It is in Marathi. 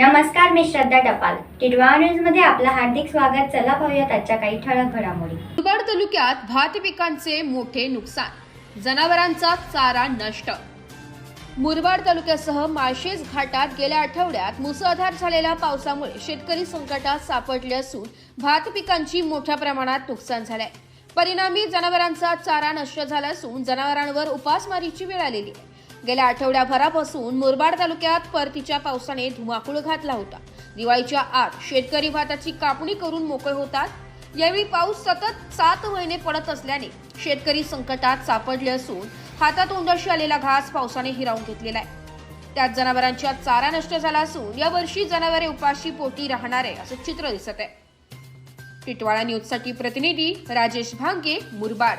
नमस्कार मी श्रद्धा टपाल. टिडवा न्यूजमध्ये आपलं हार्दिक स्वागत. चला पाहूयात आजच्या काही ठळक घडामोडी. मुरबाड तालुक्यात भात पिकांचे मोठे नुकसान. जनावरांचा चारा नष्ट. मुरबाड तालुक्यासह माळशेज घाटात गेल्या आठवड्यात मुसळधार झालेल्या पावसामुळे शेतकरी संकटात सापडले असून भात पिकांची मोठ्या प्रमाणात नुकसान झालंय. परिणामी जनावरांचा चारा नष्ट झाला असून जनावरांवर उपासमारीची वेळ आलेली आहे. गेल्या आठवड्याभरापासून मुरबाड तालुक्यात परतीच्या पावसाने धुमाकूळ घातला होता. दिवाळीच्या आत शेतकरी भाताची कापणी करून मोकळे होतात. यावेळी पाऊस सतत सात महिने पडत असल्याने शेतकरी संकटात सापडले असून हातात उंदरशी आलेला घास पावसाने हिरावून घेतलेला आहे. त्यात जनावरांच्या चारा नष्ट झाला असून यावर्षी जनावरे उपाशी पोटी राहणार आहे असं चित्र दिसत आहे. टिटवाळा न्यूजसाठी प्रतिनिधी राजेश भांगे मुरबाड.